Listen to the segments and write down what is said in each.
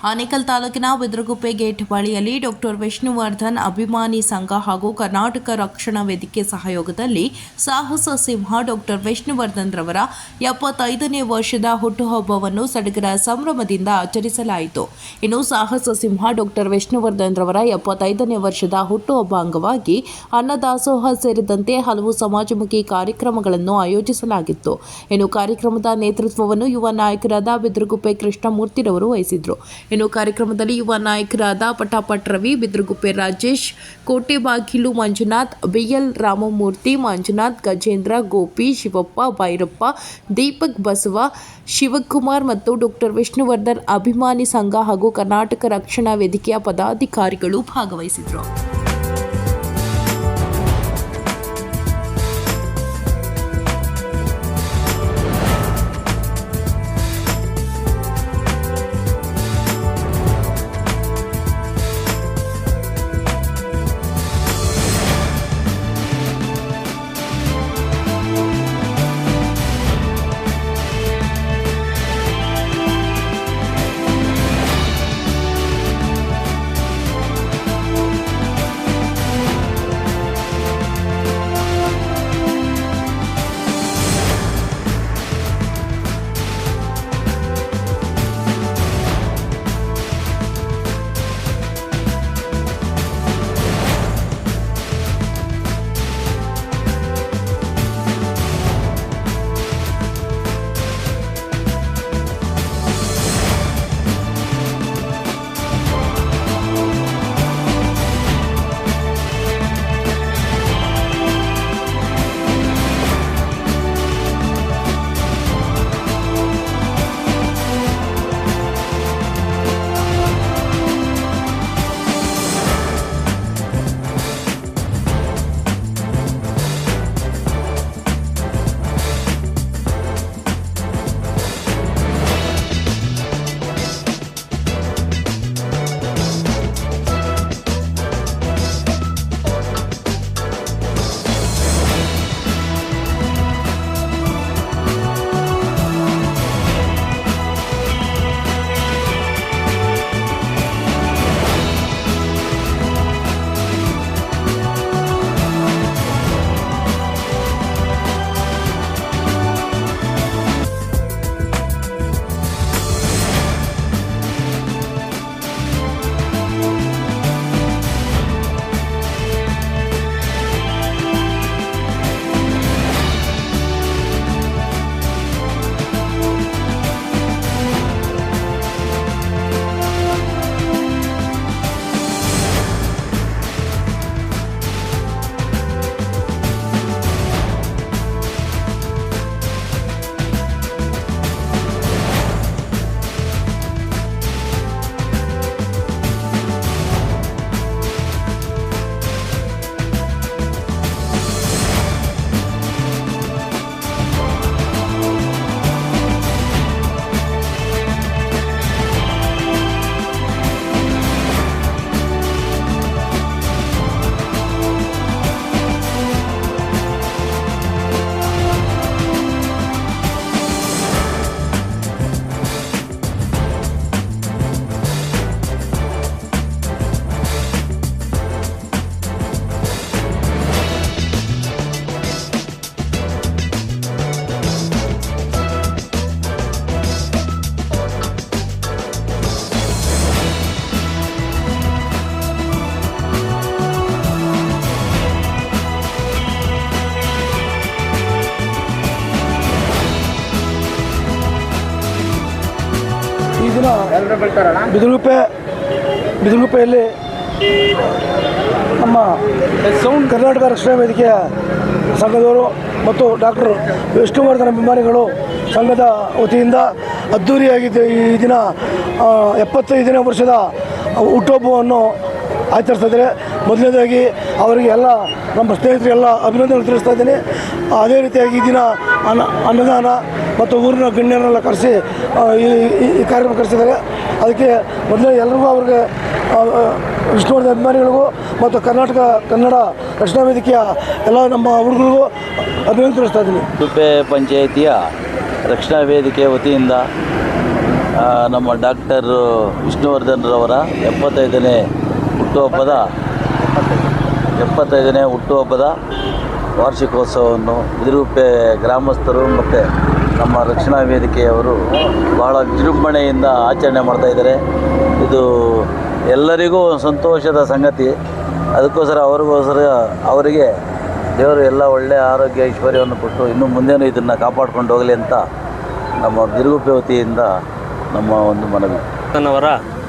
ಆನೇಕಲ್ ತಾಲೂಕಿನ ಬಿದ್ರಗುಪ್ಪೆ ಗೇಟ್ ಬಳಿಯಲ್ಲಿ ಡಾಕ್ಟರ್ ವಿಷ್ಣುವರ್ಧನ್ ಅಭಿಮಾನಿ ಸಂಘ ಹಾಗೂ ಕರ್ನಾಟಕ ರಕ್ಷಣಾ ವೇದಿಕೆ ಸಹಯೋಗದಲ್ಲಿ ಸಾಹಸ ಸಿಂಹ ಡಾಕ್ಟರ್ ವಿಷ್ಣುವರ್ಧನ್ ರವರ ಎಪ್ಪತ್ತೈದನೇ ವರ್ಷದ ಹುಟ್ಟುಹಬ್ಬವನ್ನು ಸಡಗರ ಸಂಭ್ರಮದಿಂದ ಆಚರಿಸಲಾಯಿತು. ಇನ್ನು ಸಾಹಸ ಸಿಂಹ ಡಾಕ್ಟರ್ ವಿಷ್ಣುವರ್ಧನ್ ರವರ ಎಪ್ಪತ್ತೈದನೇ ವರ್ಷದ ಹುಟ್ಟುಹಬ್ಬ ಅಂಗವಾಗಿ ಅನ್ನದಾಸೋಹ ಸೇರಿದಂತೆ ಹಲವು ಸಮಾಜಮುಖಿ ಕಾರ್ಯಕ್ರಮಗಳನ್ನು ಆಯೋಜಿಸಲಾಗಿತ್ತು. ಇನ್ನು ಕಾರ್ಯಕ್ರಮದ ನೇತೃತ್ವವನ್ನು ಯುವ ನಾಯಕರಾದ ಬಿದ್ರಗುಪ್ಪೆ ಕೃಷ್ಣಮೂರ್ತಿರವರು ವಹಿಸಿದ್ರು. ಇನ್ನು ಕಾರ್ಯಕ್ರಮದಲ್ಲಿ ಯುವ ನಾಯಕರಾದ ಪಟಾಪಟ್ ರವಿ, ಬಿದ್ರಗುಪ್ಪೆ ರಾಜೇಶ್, ಕೋಟೆಬಾಗಿಲು ಮಂಜುನಾಥ್, ಬಿಎಲ್ ರಾಮಮೂರ್ತಿ, ಮಂಜುನಾಥ್, ಗಜೇಂದ್ರ, ಗೋಪಿ, ಶಿವಪ್ಪ, ಭೈರಪ್ಪ, ದೀಪಕ್ ಬಸವ, ಶಿವಕುಮಾರ್ ಮತ್ತು ಡಾಕ್ಟರ್ ವಿಷ್ಣುವರ್ಧನ್ ಅಭಿಮಾನಿ ಸಂಘ ಹಾಗೂ ಕರ್ನಾಟಕ ರಕ್ಷಣಾ ವೇದಿಕೆಯ ಪದಾಧಿಕಾರಿಗಳು ಭಾಗವಹಿಸಿದರು ಬೀಳ್ತಾರಣ ಬಿದಿರುಗುಪ್ಪೆ ನಮ್ಮ ಸೌಂಡ್ ಕರ್ನಾಟಕ ರಕ್ಷಣಾ ವೇದಿಕೆಯ ಸಂಘದವರು ಮತ್ತು ಡಾಕ್ಟರ್ ವಿಷ್ಣುವರ್ಧನ ಅಭಿಮಾನಿಗಳು ಸಂಘದ ವತಿಯಿಂದ ಅದ್ಧೂರಿಯಾಗಿದ್ದು ಈ ದಿನ ಎಪ್ಪತ್ತೈದನೇ ವರ್ಷದ ಹುಟ್ಟುಹಬ್ಬವನ್ನು ಆಚರಿಸ್ತಾ ಇದ್ದಾರೆ. ಮೊದಲನೇದಾಗಿ ಅವರಿಗೆ ಎಲ್ಲ ನಮ್ಮ ಸ್ನೇಹಿತರಿಗೆಲ್ಲ ಅಭಿನಂದನೆ ತಿಳಿಸ್ತಾ ಇದ್ದೀನಿ. ಅದೇ ರೀತಿಯಾಗಿ ಈ ದಿನ ಅನ್ನ, ಅನ್ನದಾನ ಮತ್ತು ಊರಿನ ಗಣ್ಯರನ್ನೆಲ್ಲ ಕರೆಸಿ ಈ ಕಾರ್ಯಕ್ರಮ ಕರೆಸಿದ್ದಾರೆ. ಅದಕ್ಕೆ ಮೊದಲೇ ಎಲ್ರಿಗೂ ಅವ್ರಿಗೆ ವಿಷ್ಣುವರ್ಧನ್ ಅಭಿಮಾನಿಗಳಿಗೂ ಮತ್ತು ಕರ್ನಾಟಕ, ಕನ್ನಡ ರಕ್ಷಣಾ ವೇದಿಕೆಯ ಎಲ್ಲ ನಮ್ಮ ಹುಡುಗರಿಗೂ ಅಭಿನಂದನೆ ತಿಳಿಸ್ತಾ ಇದ್ದೀನಿ. ಕುಪ್ಪೆ ಪಂಚಾಯಿತಿಯ ರಕ್ಷಣಾ ವೇದಿಕೆ ವತಿಯಿಂದ ನಮ್ಮ ಡಾಕ್ಟರ್ ವಿಷ್ಣುವರ್ಧನ್ರವರ ಎಪ್ಪತ್ತೈದನೇ ಹುಟ್ಟುಹಬ್ಬದ ಎಪ್ಪತ್ತೈದನೇ ಹುಟ್ಟುಹಬ್ಬದ ವಾರ್ಷಿಕೋತ್ಸವವನ್ನು ಬಿದಿರುಪ್ಪೆ ಗ್ರಾಮಸ್ಥರು ಮತ್ತು ನಮ್ಮ ರಕ್ಷಣಾ ವೇದಿಕೆಯವರು ಬಹಳ ವಿಜೃಂಭಣೆಯಿಂದ ಆಚರಣೆ ಮಾಡ್ತಾಯಿದ್ದಾರೆ ಇದು ಎಲ್ಲರಿಗೂ ಸಂತೋಷದ ಸಂಗತಿ. ಅದಕ್ಕೋಸ್ಕರ ಅವ್ರಿಗೋಸ್ಕರ ಅವರಿಗೆ ದೇವರು ಎಲ್ಲ ಒಳ್ಳೆಯ ಆರೋಗ್ಯ ಐಶ್ವರ್ಯವನ್ನು ಕೊಟ್ಟು ಇನ್ನು ಮುಂದೇನು ಇದನ್ನು ಕಾಪಾಡ್ಕೊಂಡು ಹೋಗಲಿ ಅಂತ ನಮ್ಮ ಬಿರುಗುಪ್ಪೆ ವತಿಯಿಂದ ನಮ್ಮ ಒಂದು ಮನವಿ. ಅವರ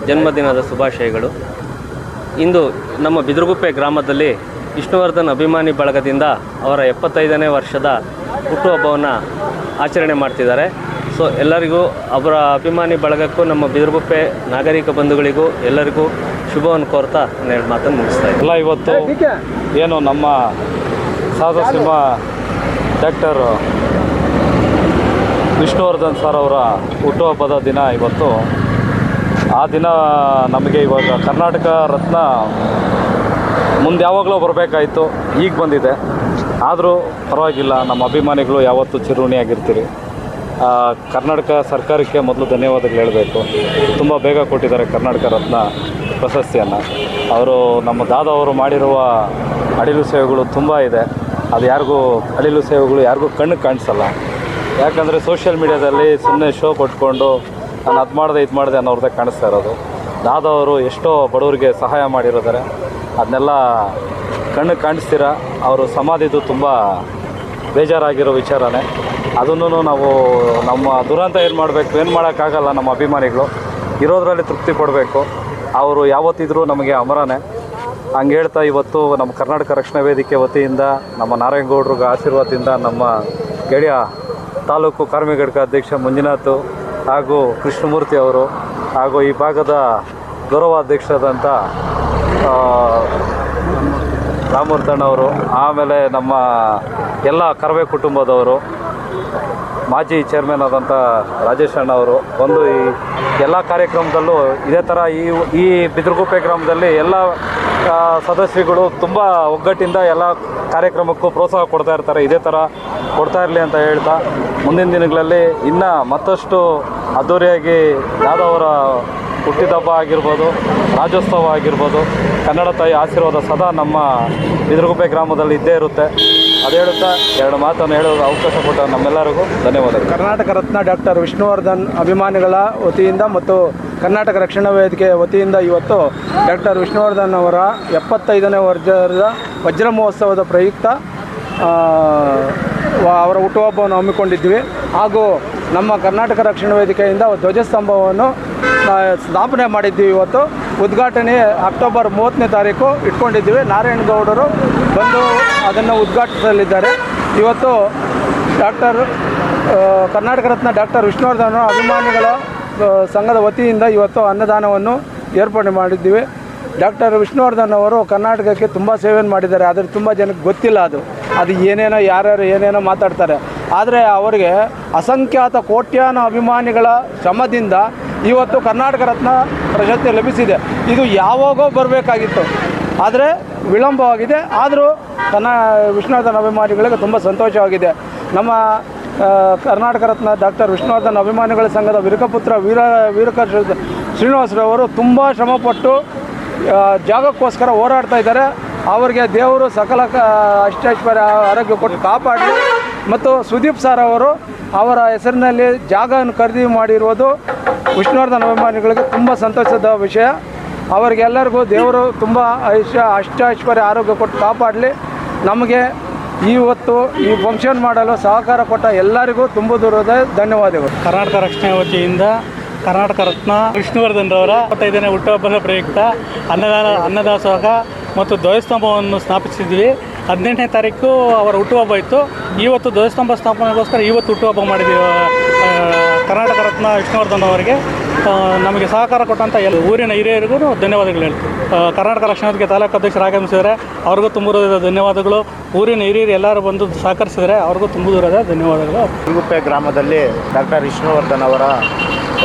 ಜನ್ಮದಿನದ ಶುಭಾಶಯಗಳು. ಇಂದು ನಮ್ಮ ಬಿದಿರುಗುಪ್ಪೆ ಗ್ರಾಮದಲ್ಲಿ ವಿಷ್ಣುವರ್ಧನ್ ಅಭಿಮಾನಿ ಬಳಗದಿಂದ ಅವರ ಎಪ್ಪತ್ತೈದನೇ ವರ್ಷದ ಹುಟ್ಟುಹಬ್ಬವನ್ನು ಆಚರಣೆ ಮಾಡ್ತಿದ್ದಾರೆ. ಸೊ ಎಲ್ಲರಿಗೂ ಅವರ ಅಭಿಮಾನಿ ಬಳಗಕ್ಕೂ ನಮ್ಮ ಬಿದಿರುಗುಪ್ಪೆ ನಾಗರಿಕ ಬಂಧುಗಳಿಗೂ ಎಲ್ಲರಿಗೂ ಶುಭವನ್ನು ಕೋರ್ತಾ ನಾನು ಮಾತನ್ನು ಮುಗಿಸ್ತಾ ಇಲ್ಲ ಎಲ್ಲ ಇವತ್ತು ಏನು ನಮ್ಮ ಸಾಧು ಸಿಂಹ ಡಾಕ್ಟರ್ ವಿಷ್ಣುವರ್ಧನ್ ಸರ್ ಅವರ ಹುಟ್ಟುಹಬ್ಬದ ದಿನ ಇವತ್ತು ಆ ದಿನ ನಮಗೆ ಇವಾಗ ಕರ್ನಾಟಕ ರತ್ನ ಮುಂದೆ ಯಾವಾಗಲೂ ಬರಬೇಕಾಯಿತು, ಈಗ ಬಂದಿದೆ. ಆದರೂ ಪರವಾಗಿಲ್ಲ, ನಮ್ಮ ಅಭಿಮಾನಿಗಳು ಯಾವತ್ತೂ ಚಿರುಣಿಯಾಗಿರ್ತೀರಿ ಕರ್ನಾಟಕ ಸರ್ಕಾರಕ್ಕೆ ಮೊದಲು ಧನ್ಯವಾದಗಳು ಹೇಳಬೇಕು. ತುಂಬ ಬೇಗ ಕೊಟ್ಟಿದ್ದಾರೆ ಕರ್ನಾಟಕ ರತ್ನ ಪ್ರಶಸ್ತಿಯನ್ನು. ಅವರು ನಮ್ಮ ದಾದ ಅವರು ಮಾಡಿರುವ ಅಡಿಲು ಸೇವೆಗಳು ತುಂಬ ಇದೆ. ಅದು ಯಾರಿಗೂ ಅಡಿಲು ಸೇವೆಗಳು ಯಾರಿಗೂ ಕಣ್ಣು ಕಾಣಿಸಲ್ಲ. ಯಾಕಂದರೆ ಸೋಷಿಯಲ್ ಮೀಡ್ಯಾದಲ್ಲಿ ಸುಮ್ಮನೆ ಶೋ ಕೊಟ್ಕೊಂಡು ನಾನು ಅದು ಮಾಡಿದೆ, ಇದು ಮಾಡಿದೆ ಅನ್ನೋರ್ದೇ ಕಾಣಿಸ್ತಾ ಇರೋದು. ದಾದವರು ಎಷ್ಟೋ ಬಡವರಿಗೆ ಸಹಾಯ ಮಾಡಿರೋದಾರೆ. ಅದನ್ನೆಲ್ಲ ಕಣ್ಣು ಕಾಣಿಸ್ತೀರ? ಅವರು ಸಮಾಧಿದು ತುಂಬ ಬೇಜಾರಾಗಿರೋ ವಿಚಾರನೇ. ಅದನ್ನು ನಾವು ನಮ್ಮ ದುರಂತ ಏನು ಮಾಡಬೇಕು, ಏನು ಮಾಡೋಕ್ಕಾಗಲ್ಲ ನಮ್ಮ ಅಭಿಮಾನಿಗಳು. ಇರೋದರಲ್ಲಿ ತೃಪ್ತಿ ಪಡಬೇಕು. ಅವರು ಯಾವತ್ತಿದ್ರೂ ನಮಗೆ ಅಮರನೇ. ಹಂಗೆ ಹೇಳ್ತಾ ಇವತ್ತು ನಮ್ಮ ಕರ್ನಾಟಕ ರಕ್ಷಣಾ ವೇದಿಕೆ ವತಿಯಿಂದ, ನಮ್ಮ ನಾರಾಯಣಗೌಡ್ರಿಗೆ ಆಶೀರ್ವಾದದಿಂದ ನಮ್ಮ ಗೆಳೆಯ ತಾಲೂಕು ಕಾರ್ಮಿಕ ಘಟಕ ಅಧ್ಯಕ್ಷ ಮಂಜುನಾಥ್ ಹಾಗೂ ಕೃಷ್ಣಮೂರ್ತಿ ಅವರು ಹಾಗೂ ಈ ಭಾಗದ ಗೌರವಾಧ್ಯಕ್ಷರಾದಂಥ ಅವರು, ಆಮೇಲೆ ನಮ್ಮ ಎಲ್ಲ ಕರವೆ ಕುಟುಂಬದವರು, ಮಾಜಿ ಚೇರ್ಮನ್ ಆದಂಥ ರಾಜೇಶ್ ಅಣ್ಣ ಅವರು ಒಂದು ಈ ಎಲ್ಲ ಕಾರ್ಯಕ್ರಮದಲ್ಲೂ ಇದೇ ಥರ ಈ ಈ ಬಿದ್ರಗುಪ್ಪೆ ಗ್ರಾಮದಲ್ಲಿ ಎಲ್ಲ ಸದಸ್ಯರುಗಳು ತುಂಬ ಒಗ್ಗಟ್ಟಿಂದ ಎಲ್ಲ ಕಾರ್ಯಕ್ರಮಕ್ಕೂ ಪ್ರೋತ್ಸಾಹ ಕೊಡ್ತಾ ಇರ್ತಾರೆ. ಇದೇ ಥರ ಕೊಡ್ತಾ ಇರಲಿ ಅಂತ ಹೇಳ್ತಾ ಮುಂದಿನ ದಿನಗಳಲ್ಲಿ ಇನ್ನು ಮತ್ತಷ್ಟು ಅದ್ದೂರಿಯಾಗಿ ಯಾದವರ ಹುಟ್ಟಿದಬ್ಬ ಆಗಿರ್ಬೋದು, ರಾಜ್ಯೋತ್ಸವ ಆಗಿರ್ಬೋದು, ಕನ್ನಡ ತಾಯಿ ಆಶೀರ್ವಾದ ಸದಾ ನಮ್ಮ ಬಿದ್ರಗುಪ್ಪೆ ಗ್ರಾಮದಲ್ಲಿ ಇದ್ದೇ ಇರುತ್ತೆ. ಅದು ಹೇಳುತ್ತಾ? ಎರಡು ಮಾತನ್ನು ಹೇಳೋದು ಅವಕಾಶ ಕೊಟ್ಟ ನಮ್ಮೆಲ್ಲರಿಗೂ ಧನ್ಯವಾದಗಳು. ಕರ್ನಾಟಕ ರತ್ನ ಡಾಕ್ಟರ್ ವಿಷ್ಣುವರ್ಧನ್ ಅಭಿಮಾನಿಗಳ ವತಿಯಿಂದ ಮತ್ತು ಕರ್ನಾಟಕ ರಕ್ಷಣಾ ವೇದಿಕೆ ವತಿಯಿಂದ ಇವತ್ತು ಡಾಕ್ಟರ್ ವಿಷ್ಣುವರ್ಧನ್ ಅವರ ಎಪ್ಪತ್ತೈದನೇ ವರ್ಜದ ವಜ್ರ ಮಹೋತ್ಸವದ ಪ್ರಯುಕ್ತ ಅವರ ಹುಟ್ಟುಹಬ್ಬವನ್ನು ಹಮ್ಮಿಕೊಂಡಿದ್ವಿ. ಹಾಗೂ ನಮ್ಮ ಕರ್ನಾಟಕ ರಕ್ಷಣಾ ವೇದಿಕೆಯಿಂದ ಧ್ವಜಸ್ತಂಭವನ್ನು ಸ್ಥಾಪನೆ ಮಾಡಿದ್ದೀವಿ ಇವತ್ತು. ಉದ್ಘಾಟನೆ ಅಕ್ಟೋಬರ್ ಮೂವತ್ತನೇ ತಾರೀಕು ಇಟ್ಕೊಂಡಿದ್ದೀವಿ. ನಾರಾಯಣಗೌಡರು ಬಂದು ಅದನ್ನು ಉದ್ಘಾಟಿಸಲಿದ್ದಾರೆ. ಇವತ್ತು ಡಾಕ್ಟರ್ ಕರ್ನಾಟಕ ರತ್ನ ಡಾಕ್ಟರ್ ವಿಷ್ಣುವರ್ಧನ್ ಅಭಿಮಾನಿಗಳ ಸಂಘದ ವತಿಯಿಂದ ಇವತ್ತು ಅನ್ನದಾನವನ್ನು ಏರ್ಪಾಡು ಮಾಡಿದ್ದೀವಿ. ಡಾಕ್ಟರ್ ವಿಷ್ಣುವರ್ಧನ್ ಅವರು ಕರ್ನಾಟಕಕ್ಕೆ ತುಂಬ ಸೇವೆಯನ್ನು ಮಾಡಿದ್ದಾರೆ. ಆದರೆ ತುಂಬ ಜನಕ್ಕೆ ಗೊತ್ತಿಲ್ಲ ಅದು. ಅದು ಏನೇನೋ, ಯಾರ್ಯಾರು ಏನೇನೋ ಮಾತಾಡ್ತಾರೆ. ಆದರೆ ಅವರಿಗೆ ಅಸಂಖ್ಯಾತ ಕೋಟ್ಯಾನ ಅಭಿಮಾನಿಗಳ ಶ್ರಮದಿಂದ ಇವತ್ತು ಕರ್ನಾಟಕ ರತ್ನ ಪ್ರಶಸ್ತಿ ಲಭಿಸಿದೆ. ಇದು ಯಾವಾಗೋ ಬರಬೇಕಾಗಿತ್ತು. ಆದರೆ ವಿಳಂಬವಾಗಿದೆ. ಆದರೂ ಕನ್ನ ವಿಷ್ಣುವರ್ಧನ್ ಅಭಿಮಾನಿಗಳಿಗೆ ತುಂಬ ಸಂತೋಷವಾಗಿದೆ. ನಮ್ಮ ಕರ್ನಾಟಕ ರತ್ನ ಡಾಕ್ಟರ್ ವಿಷ್ಣುವರ್ಧನ್ ಅಭಿಮಾನಿಗಳ ಸಂಘದ ವಿರಕಪುತ್ರ ವೀರ ವೀರಕ ಶ್ರೀನಿವಾಸರವರು ತುಂಬ ಶ್ರಮಪಟ್ಟು ಜಾಗಕ್ಕೋಸ್ಕರ ಹೋರಾಡ್ತಾ ಇದ್ದಾರೆ. ಅವರಿಗೆ ದೇವರು ಸಕಲ ಅಷ್ಟೈಶ್ವರ್ಯ, ಆರೋಗ್ಯ ಕೊಟ್ಟು ಕಾಪಾಡಿ ಮತ್ತು ಸುದೀಪ್ ಸರ್ ಅವರು ಅವರ ಹೆಸರಿನಲ್ಲಿ ಜಾಗವನ್ನು ಖರೀದಿ ಮಾಡಿರುವುದು ವಿಷ್ಣುವರ್ಧನ್ ಅಭಿಮಾನಿಗಳಿಗೆ ತುಂಬ ಸಂತೋಷದ ವಿಷಯ. ಅವರಿಗೆಲ್ಲರಿಗೂ ದೇವರು ತುಂಬ ಐಶ್ವ ಅಷ್ಟ ಐಶ್ವರ್ಯ ಆರೋಗ್ಯ ಕೊಟ್ಟು ಕಾಪಾಡಲಿ. ನಮಗೆ ಇವತ್ತು ಈ ಫಂಕ್ಷನ್ ಮಾಡಲು ಸಹಕಾರ ಕೊಟ್ಟ ಎಲ್ಲರಿಗೂ ತುಂಬ ದೂರದ ಧನ್ಯವಾದಗಳು. ಕರ್ನಾಟಕ ರಕ್ಷಣೆ ವತಿಯಿಂದ ಕರ್ನಾಟಕ ರತ್ನ ವಿಷ್ಣುವರ್ಧನ್ ರವರ ಇಪ್ಪತ್ತೈದನೇ ಹುಟ್ಟುಹಬ್ಬದ ಪ್ರಯುಕ್ತ ಅನ್ನದಾನ, ಅನ್ನದಾಸೋಹ ಮತ್ತು ಧ್ವಜಸ್ತಂಭವನ್ನು ಸ್ಥಾಪಿಸಿದ್ವಿ. ಹದಿನೆಂಟನೇ ತಾರೀಕು ಅವರ ಹುಟ್ಟುಹಬ್ಬ ಇತ್ತು. ಇವತ್ತು ಧ್ವಜಸ್ತಂಭ ಸ್ಥಾಪನೆಗೋಸ್ಕರ ಇವತ್ತು ಹುಟ್ಟುಹಬ್ಬ ಮಾಡಿದ್ದೀವಿ ಕರ್ನಾಟಕ ರತ್ನ ವಿಷ್ಣುವರ್ಧನ್ ಅವರಿಗೆ ನಮಗೆ ಸಹಕಾರ ಕೊಟ್ಟಂಥ ಎಲ್ಲ ಊರಿನ ಹಿರಿಯರಿಗೂ ಧನ್ಯವಾದಗಳು ಹೇಳ್ತೀವಿ ಕರ್ನಾಟಕ ರಕ್ಷಣಾ ತಾಲೂಕು ಅಧ್ಯಕ್ಷರು ಆಗಮಿಸಿದರೆ ಅವ್ರಿಗೂ ತುಂಬ ದೂರದ ಧನ್ಯವಾದಗಳು. ಊರಿನ ಹಿರಿಯರು ಎಲ್ಲರೂ ಬಂದು ಸಹಕರಿಸಿದರೆ ಅವ್ರಿಗೂ ತುಂಬ ದೂರದ ಧನ್ಯವಾದಗಳು. ತಿರುಗುಪ್ಪೆ ಗ್ರಾಮದಲ್ಲಿ ಡಾಕ್ಟರ್ ವಿಷ್ಣುವರ್ಧನ್ ಅವರ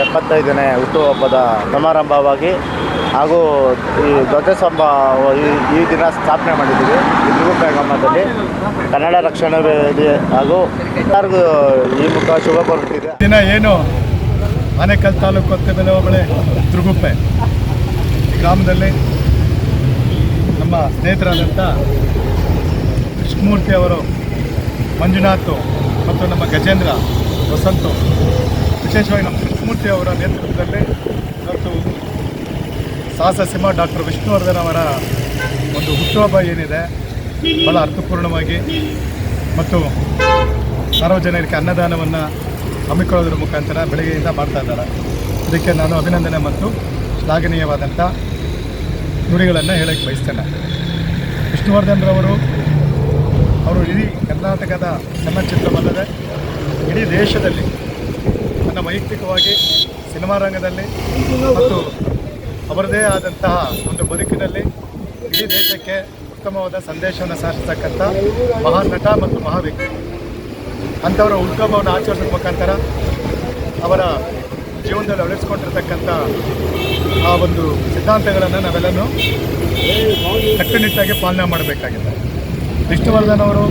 ಎಪ್ಪತ್ತೈದನೇ ಹುಟ್ಟುಹಬ್ಬದ ಸಮಾರಂಭವಾಗಿ ಹಾಗೂ ಈ ಧ್ವಜಸ್ತಂಭ ಈ ಈ ದಿನ ಸ್ಥಾಪನೆ ಮಾಡಿದ್ದೀವಿ. ಈ ಕಾರ್ಯಕ್ರಮದಲ್ಲಿ ಕನ್ನಡ ರಕ್ಷಣಾ ಹಾಗೂ ಎಲ್ಲರಿಗೂ ಈ ಮುಖ ಶುಭ ಕೋರುತ್ತಿದೆ. ದಿನ ಏನು? ಆನೇಕಲ್ ತಾಲೂಕು ಹತ್ತಿರ ಹೋಬಳಿ, ದುರ್ಗುಪ್ಪೆ. ಗ್ರಾಮದಲ್ಲಿ ನಮ್ಮ ಸ್ನೇಹಿತರಾದಂಥ ಕೃಷ್ಣಮೂರ್ತಿ ಅವರು, ಮಂಜುನಾಥ್ ಮತ್ತು ನಮ್ಮ ಗಜೇಂದ್ರ ವಸಂತು. ವಿಶೇಷವಾಗಿ ನಮ್ಮ ಕೃಷ್ಣಮೂರ್ತಿ ಅವರ ನೇತೃತ್ವದಲ್ಲಿ ಇವತ್ತು ಸಾಹಸ ಸಿಂಹ ಡಾಕ್ಟರ್ ವಿಷ್ಣುವರ್ಧನ್ ಅವರ ಒಂದು ಹುಟ್ಟುಹಬ್ಬ ಏನಿದೆ, ಬಹಳ ಅರ್ಥಪೂರ್ಣವಾಗಿ ಮತ್ತು ಸಾರ್ವಜನಿಕರಿಗೆ ಅನ್ನದಾನವನ್ನು ಹಮ್ಮಿಕೊಳ್ಳೋದ್ರ ಮುಖಾಂತರ ಬೆಳಗ್ಗೆಯಿಂದ ಮಾಡ್ತಾ ಇದ್ದಾರೆ. ಇದಕ್ಕೆ ನಾನು ಅಭಿನಂದನೆ ಮತ್ತು ಶ್ಲಾಘನೀಯವಾದಂಥ ನುಡಿಗಳನ್ನು ಹೇಳಕ್ಕೆ ಬಯಸ್ತೇನೆ. ವಿಷ್ಣುವರ್ಧನ್ರವರು, ಅವರು ಇಡೀ ಕರ್ನಾಟಕದ ಚಲನಚಿತ್ರವಲ್ಲದೆ ಇಡೀ ದೇಶದಲ್ಲಿ ನನ್ನ ವೈಯಕ್ತಿಕವಾಗಿ ಸಿನಿಮಾ ರಂಗದಲ್ಲಿ ಮತ್ತು ಅವರದೇ ಆದಂತಹ ಒಂದು ಬದುಕಿನಲ್ಲಿ ಇಡೀ ದೇಶಕ್ಕೆ ಉತ್ತಮವಾದ ಸಂದೇಶವನ್ನು ಸಾರಿಸತಕ್ಕಂಥ ಮಹಾನ್ ನಟ ಮತ್ತು ಮಹಾವ್ಯಕ್ತಿ. ಅಂಥವರ ಉದ್ಗಮವನ್ನು ಆಚರಿಸೋದ್ರ ಮುಖಾಂತರ ಅವರ ಜೀವನದಲ್ಲಿ ಅಳವಡಿಸ್ಕೊಂಡಿರ್ತಕ್ಕಂಥ ಆ ಒಂದು ಸಿದ್ಧಾಂತಗಳನ್ನು ನಾವೆಲ್ಲನೂ ಕಟ್ಟುನಿಟ್ಟಾಗಿ ಪಾಲನೆ ಮಾಡಬೇಕಾಗಿದೆ. ವಿಷ್ಣುವರ್ಧನ್ ಅವರು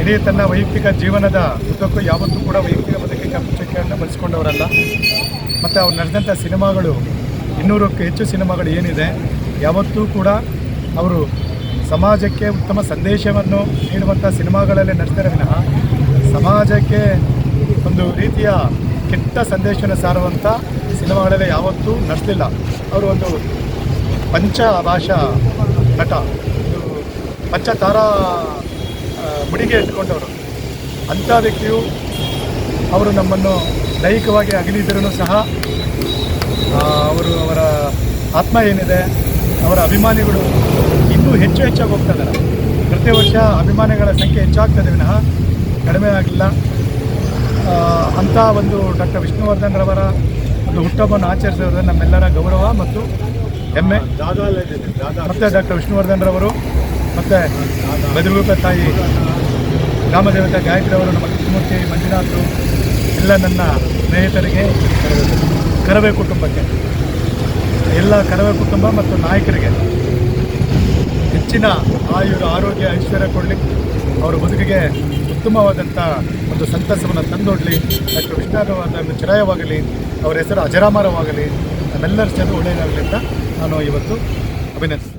ಇಡೀ ತನ್ನ ವೈಯಕ್ತಿಕ ಜೀವನದ ಉದ್ದಕ್ಕೂ ಯಾವತ್ತೂ ಕೂಡ ವೈಯಕ್ತಿಕ ಬದುಕಿನ ಮುಚ್ಚಕ್ಕೆಯನ್ನು ಬಳಸ್ಕೊಂಡವರಲ್ಲ ಮತ್ತು ಅವ್ರು ನಡೆದಂಥ ಸಿನಿಮಾಗಳು ಇನ್ನೂರಕ್ಕೂ ಹೆಚ್ಚು ಸಿನಿಮಾಗಳು ಏನಿದೆ, ಯಾವತ್ತೂ ಕೂಡ ಅವರು ಸಮಾಜಕ್ಕೆ ಉತ್ತಮ ಸಂದೇಶವನ್ನು ನೀಡುವಂಥ ಸಿನಿಮಾಗಳಲ್ಲೇ ನಡೆಸ್ತಾರೆ ವಿನಃ ಸಮಾಜಕ್ಕೆ ಒಂದು ರೀತಿಯ ಕೆಟ್ಟ ಸಂದೇಶನ ಸಾರುವಂಥ ಸಿನಿಮಾಗಳಲ್ಲಿ ಯಾವತ್ತೂ ನಡೆಸಲಿಲ್ಲ. ಅವರು ಒಂದು ಪಂಚ ಭಾಷಾ ನಟ ಪಂಚತಾರಾ ಮುಡಿಗೆ ಇಟ್ಕೊಂಡವರು ಅಂಥ ವ್ಯಕ್ತಿಯು ಅವರು ನಮ್ಮನ್ನು ದೈಹಿಕವಾಗಿ ಅಗಲಿದ್ರೂ ಸಹ ಅವರು ಅವರ ಆತ್ಮ ಏನಿದೆ, ಅವರ ಅಭಿಮಾನಿಗಳು ಇನ್ನೂ ಹೆಚ್ಚು ಹೆಚ್ಚಾಗಿ ಹೋಗ್ತಾ ಇದ್ದಾರೆ. ಪ್ರತಿ ವರ್ಷ ಅಭಿಮಾನಿಗಳ ಸಂಖ್ಯೆ ಹೆಚ್ಚಾಗ್ತದೆ ವಿನಃ, ಕಡಿಮೆ ಆಗಿಲ್ಲ. ಅಂಥ ಒಂದು ಡಾಕ್ಟರ್ ವಿಷ್ಣುವರ್ಧನ್ರವರ ಒಂದು ಹುಟ್ಟಹಬ್ಬವನ್ನು ಆಚರಿಸೋದು ನಮ್ಮೆಲ್ಲರ ಗೌರವ ಮತ್ತು ಹೆಮ್ಮೆ. ಮತ್ತು ಡಾಕ್ಟರ್ ವಿಷ್ಣುವರ್ಧನ್ರವರು ಮತ್ತು ಬದಿರುಗುಪ್ಪ ತಾಯಿ ಗ್ರಾಮದೇವತೆ ಗಾಯತ್ರಿಯವರು ನಮ್ಮ ಕೃಷ್ಣಮೂರ್ತಿ ಮಂಜುನಾಥರು, ಎಲ್ಲ ನನ್ನ ಸ್ನೇಹಿತರಿಗೆ ಕರವೇ ಕುಟುಂಬಕ್ಕೆ. ಎಲ್ಲ ಕರವೇ ಕುಟುಂಬ ಮತ್ತು ನಾಯಕರಿಗೆ ಹೆಚ್ಚಿನ ಆಯುರ, ಆರೋಗ್ಯ, ಐಶ್ವರ್ಯ ಕೊಡಲಿ. ಅವರ ಬದುಕಿಗೆ ಉತ್ತಮವಾದಂಥ ಒಂದು ಸಂತಸವನ್ನು ತಂದೊಡ್ಲಿ. ಅದಕ್ಕೆ ವಿಷ್ಣುವರ್ಧನ್ ಚಿರಾಯವಾಗಲಿ, ಅವರ ಹೆಸರು ಅಜರಾಮರವಾಗಲಿ, ನಮ್ಮೆಲ್ಲರ ಸೇರಿ ಒಳ್ಳೆಯದಾಗಲಿ ಅಂತ ನಾನು ಇವತ್ತು ಅಭಿನಂದಿಸ್ತೇನೆ.